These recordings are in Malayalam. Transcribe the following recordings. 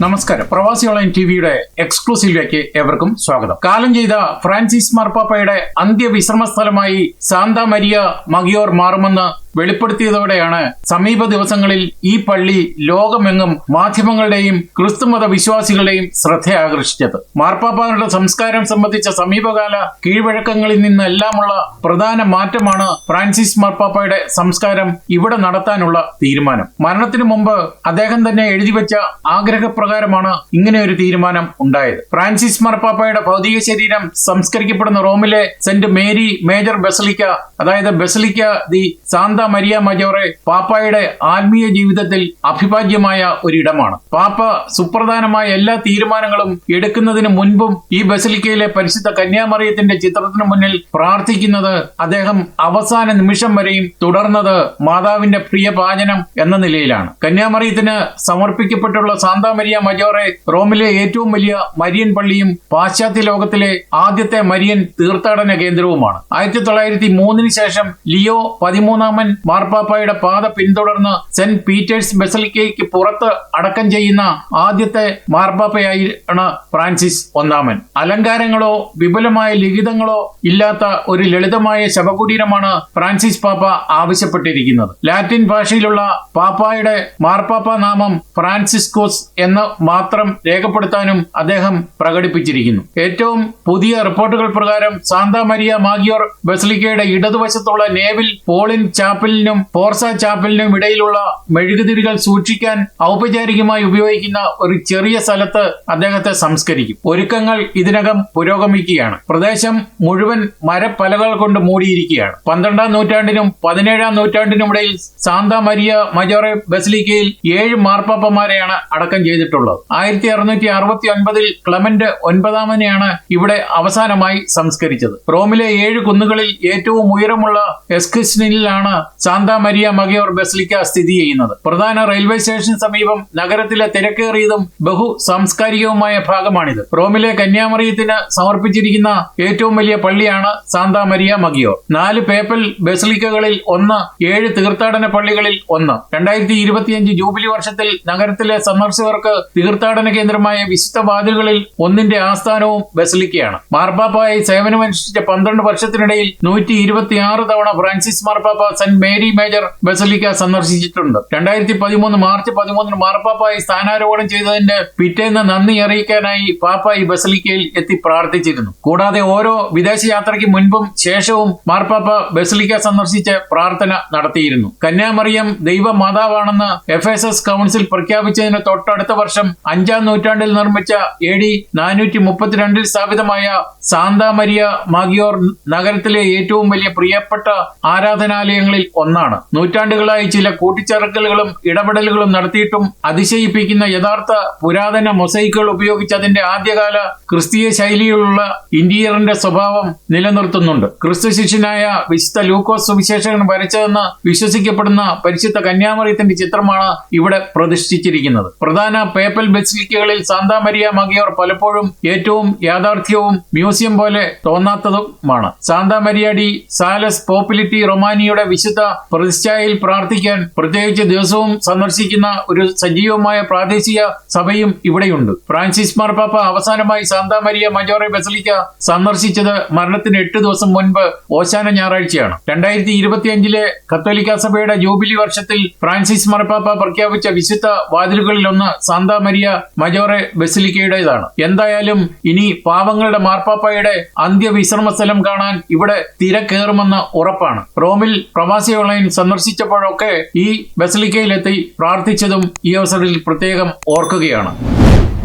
നമസ്കാരം. പ്രവാസി ഓൺലൈൻ ടിവിയുടെ എക്സ്ക്ലൂസീവിലേക്ക് ഏവർക്കും സ്വാഗതം. കാലം ചെയ്ത ഫ്രാൻസിസ് മാർപ്പാപ്പയുടെ അന്ത്യവിശ്രമ സ്ഥലമായി സാന്താ മരിയ മഗിയോർ മാറുമെന്ന് വെളിപ്പെടുത്തിയതോടെയാണ് സമീപ ദിവസങ്ങളിൽ ഈ പള്ളി ലോകമെങ്ങും മാധ്യമങ്ങളുടെയും ക്രിസ്തുമത വിശ്വാസികളുടെയും ശ്രദ്ധ ആകർഷിച്ചത് മാർപ്പാപ്പാരുടെ സംസ്കാരം സംബന്ധിച്ച സമീപകാല കീഴ്വഴക്കങ്ങളിൽ നിന്നെല്ലാമുള്ള പ്രധാന മാറ്റമാണ് ഫ്രാൻസിസ് മാർപ്പാപ്പയുടെ സംസ്കാരം ഇവിടെ നടത്താനുള്ള തീരുമാനം. മരണത്തിനു മുമ്പ് അദ്ദേഹം തന്നെ എഴുതിവെച്ച ആഗ്രഹപ്രകാരമാണ് ഇങ്ങനെ ഒരു തീരുമാനം ഉണ്ടായത്. ഫ്രാൻസിസ് മാർപ്പാപ്പയുടെ ഭൗതിക ശരീരം സംസ്കരിക്കപ്പെടുന്ന റോമിലെ സെന്റ് മേരി മേജർ ബസലിക്ക അതായത് basilica the Santa Maria Maggiore പാപ്പായുടെ ആത്മീയ ജീവിതത്തിൽ അഭിഭാജ്യമായ ഒരിടമാണ്. പാപ്പ സുപ്രധാനമായ എല്ലാ തീരുമാനങ്ങളും എടുക്കുന്നതിന് മുൻപും ഈ ബസലിക്കയിലെ പരിശുദ്ധ കന്യാമറിയത്തിന്റെ ചിത്രത്തിന് മുന്നിൽ പ്രാർത്ഥിക്കുന്നത് അദ്ദേഹം അവസാന നിമിഷം വരെയും തുടർന്നത് മാതാവിന്റെ പ്രിയ പാചനം എന്ന നിലയിലാണ്. കന്യാമറിയത്തിന് സമർപ്പിക്കപ്പെട്ടുള്ള സാന്താ മരിയ മജോറെ റോമിലെ ഏറ്റവും വലിയ മരിയൻ പള്ളിയും പാശ്ചാത്യ ലോകത്തിലെ ആദ്യത്തെ മരിയൻ തീർത്ഥാടന കേന്ദ്രവുമാണ്. ആയിരത്തി തൊള്ളായിരത്തി മൂന്നിന് ശേഷം ലിയോ പതിമൂന്നാമൻ മാർപ്പാപ്പായുടെ പാത പിന്തുടർന്ന് സെന്റ് പീറ്റേഴ്സ് ബസലിക്കയ്ക്ക് പുറത്ത് അടക്കം ചെയ്യുന്ന ആദ്യത്തെ മാർപ്പാപ്പയായാണ് ഫ്രാൻസിസ് ഒന്നാമൻ. അലങ്കാരങ്ങളോ വിപുലമായ ലിഖിതങ്ങളോ ഇല്ലാത്ത ഒരു ലളിതമായ ശവകുടീരമാണ് ഫ്രാൻസിസ് പാപ്പ ആവശ്യപ്പെട്ടിരിക്കുന്നത്. ലാറ്റിൻ ഭാഷയിലുള്ള പാപ്പായുടെ മാർപ്പാപ്പ നാമം ഫ്രാൻസിസ്കോസ് എന്ന് മാത്രം രേഖപ്പെടുത്താനും അദ്ദേഹം പ്രകടിപ്പിച്ചിരിക്കുന്നു. ഏറ്റവും പുതിയ റിപ്പോർട്ടുകൾ പ്രകാരം സാന്താ മരിയ മാഗിയോർ ബസലിക്കയുടെ ഇടതുവശത്തുള്ള നേവിൽ പോളിൻ ചാപ്പലിനും പോർസ ചാപ്പലിനും ഇടയിലുള്ള മെഴുകുതിരികൾ സൂക്ഷിക്കാൻ ഔപചാരികമായി ഉപയോഗിക്കുന്ന ഒരു ചെറിയ സ്ഥലത്ത് അദ്ദേഹത്തെ സംസ്കരിക്കും. ഒരുക്കങ്ങൾ ഇതിനകം പുരോഗമിക്കുകയാണ്. പ്രദേശം മുഴുവൻ മരപ്പലകൾ കൊണ്ട് മൂടിയിരിക്കുകയാണ്. പന്ത്രണ്ടാം നൂറ്റാണ്ടിനും പതിനേഴാം നൂറ്റാണ്ടിനും ഇടയിൽ സാന്ത മരിയ മജോറെ ബസലിക്കയിൽ ഏഴ് മാർപ്പാപ്പമാരെയാണ് അടക്കം ചെയ്തിട്ടുള്ളത്. ആയിരത്തി അറുന്നൂറ്റി അറുപത്തി ഒൻപതിൽ ക്ലമന്റ് ഒൻപതാമനെയാണ് ഇവിടെ അവസാനമായി സംസ്കരിച്ചത്. റോമിലെ ഏഴ് കുന്നുകളിൽ ഏറ്റവും ഉയരമുള്ള എസ്കിസ്നിലാണ് സാന്താ മരിയ മഗയോർ ബസലിക്ക സ്ഥിതി ചെയ്യുന്നത്. പ്രധാന റെയിൽവേ സ്റ്റേഷന് സമീപം നഗരത്തിലെ തിരക്കേറിയതും ബഹു സാംസ്കാരികവുമായ ഭാഗമാണിത്. റോമിലെ കന്യാമറിയത്തിന് സമർപ്പിച്ചിരിക്കുന്ന ഏറ്റവും വലിയ പള്ളിയാണ് സാന്താ മരിയ മഗിയോർ നാല് പേപ്പൽ ബസലിക്കകളിൽ ഒന്ന് ഏഴ് തീർത്ഥാടന പള്ളികളിൽ ഒന്ന്. രണ്ടായിരത്തി ഇരുപത്തിയഞ്ച് ജൂബിലി വർഷത്തിൽ നഗരത്തിലെ സന്ദർശകർക്ക് തീർത്ഥാടന കേന്ദ്രമായ വിശുദ്ധ വാതിലുകളിൽ ഒന്നിന്റെ ആസ്ഥാനവും ബസലിക്കയാണ്. മാർപ്പാപ്പായി സേവനമനുഷ്ഠിച്ച പന്ത്രണ്ട് വർഷത്തിനിടയിൽ നൂറ്റി ഇരുപത്തിയാറ് തവണ ഫ്രാൻസിസ് മാർപ്പാപ്പ സെന്റ് മേരി മേജർ ബസലിക്ക സന്ദർശിച്ചിട്ടുണ്ട്. രണ്ടായിരത്തി പതിമൂന്ന് മാർച്ച് പതിമൂന്നിന് മാർപ്പാപ്പായി സ്ഥാനാരോപണം ചെയ്തതിന്റെ പിറ്റേന്ന് നന്ദി അറിയിക്കാനായി പാപ്പായി ബസലിക്കയിൽ എത്തി പ്രാർത്ഥിച്ചിരുന്നു. കൂടാതെ ഓരോ വിദേശ യാത്രയ്ക്ക് മുൻപും ശേഷവും മാർപ്പാപ്പ ബസലിക്ക സന്ദർശിച്ച് പ്രാർത്ഥന നടത്തിയിരുന്നു. കന്യാമറിയം ദൈവ മാതാവാണെന്ന് എഫ് എസ് എസ് കൗൺസിൽ പ്രഖ്യാപിച്ചതിന് തൊട്ടടുത്ത വർഷം അഞ്ചാം നൂറ്റാണ്ടിൽ നിർമ്മിച്ച എ ഡി നാനൂറ്റി മുപ്പത്തിരണ്ടിൽ സ്ഥാപിതമായ സാന്താ മരിയ മാഗിയോർ നഗരത്തിലെ ഏറ്റവും വലിയ പ്രിയപ്പെട്ട ആരാധനാലയങ്ങളിൽ ഒന്നാണ്. നൂറ്റാണ്ടുകളായി ചില കൂട്ടിച്ചേർക്കലുകളും ഇടപെടലുകളും നടത്തിയിട്ടും അതിശയിപ്പിക്കുന്ന യഥാർത്ഥ പുരാതന മൊസൈക്കുകൾ ഉപയോഗിച്ച് അതിന്റെ ആദ്യകാല ക്രിസ്തീയ ശൈലിയിലുള്ള ഇന്റീരിയറിന്റെ സ്വഭാവം നിലനിർത്തുന്നുണ്ട്. ക്രിസ്തു ശിഷ്യനായ വിശുദ്ധ ലൂക്കോസ് സുവിശേഷകൻ വരച്ചതെന്ന് വിശ്വസിക്കപ്പെടുന്ന പരിശുദ്ധ കന്യാമറിയത്തിന്റെ ചിത്രമാണ് ഇവിടെ പ്രതിഷ്ഠിച്ചിരിക്കുന്നത്. പ്രധാന പേപ്പൽ ബസിലിക്കകളിൽ സാന്താ മരിയ മഗിയോർ പലപ്പോഴും ഏറ്റവും യാഥാർത്ഥ്യവും മ്യൂസിയം പോലെ തോന്നാത്തതുമാണ്. Santa Maria de Salus Populi റൊമാനിയുടെ വിശുദ്ധ പ്രതിഷ്ഠയിൽ പ്രാർത്ഥിക്കാൻ പ്രത്യേകിച്ച് ദിവസവും സന്ദർശിക്കുന്ന ഒരു സജീവമായ പ്രാദേശിക സഭയും ഇവിടെയുണ്ട്. ഫ്രാൻസിസ് മാർപ്പാപ്പ അവസാനമായി സാന്താ മരിയ മജോറെ ബസലിക്ക സന്ദർശിച്ചത് മരണത്തിന് എട്ട് ദിവസം മുൻപ് ഓശാന ഞായറാഴ്ചയാണ്. രണ്ടായിരത്തി ഇരുപത്തിയഞ്ചിലെ കത്തോലിക്ക സഭയുടെ ജൂബിലി വർഷത്തിൽ ഫ്രാൻസിസ് മാർപ്പാപ്പ പ്രഖ്യാപിച്ച വിശുദ്ധ വാതിലുകളിൽ ഒന്ന് സാന്താ മരിയ മജോറെ ബസലിക്കയുടേതാണ്. എന്തായാലും ഇനി പാവങ്ങളുടെ മാർപ്പാപ്പയുടെ അന്ത്യവിശ്രമ സ്ഥലം കാണാൻ ഇവിടെ തിരക്കേറുമെന്ന് ഉറപ്പാണ്. റോമിൽ പ്രവാസി ഓൺലൈൻ സന്ദർശിച്ചപ്പോഴൊക്കെ ഈ ബസലിക്കയിലെത്തി പ്രാർത്ഥിച്ചതും ഈ അവസരത്തിൽ പ്രത്യേകം ഓർക്കുകയാണ്.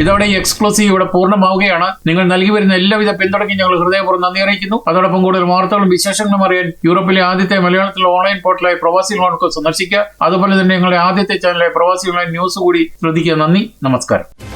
ഇതോടെ ഈ എക്സ്ക്ലൂസീവ് ഇവിടെ പൂർണമാവുകയാണ്. നിങ്ങൾ നൽകി വരുന്ന എല്ലാവിധ പിന്തുണയ്ക്കും ഞങ്ങൾ ഹൃദയപൂർവം നന്ദി അറിയിക്കുന്നു. അതോടൊപ്പം കൂടുതൽ വാർത്തകളും വിശേഷങ്ങളും അറിയാൻ യൂറോപ്പിലെ ആദ്യത്തെ മലയാളത്തിലെ ഓൺലൈൻ പോർട്ടലായ പ്രവാസി ലോൺക്ക് സന്ദർശിക്കുക. അതുപോലെ തന്നെ ഞങ്ങളുടെ ആദ്യത്തെ ചാനലായ പ്രവാസി ഓൺലൈൻ ന്യൂസ് കൂടി ശ്രദ്ധിക്കുക. നന്ദി. നമസ്കാരം.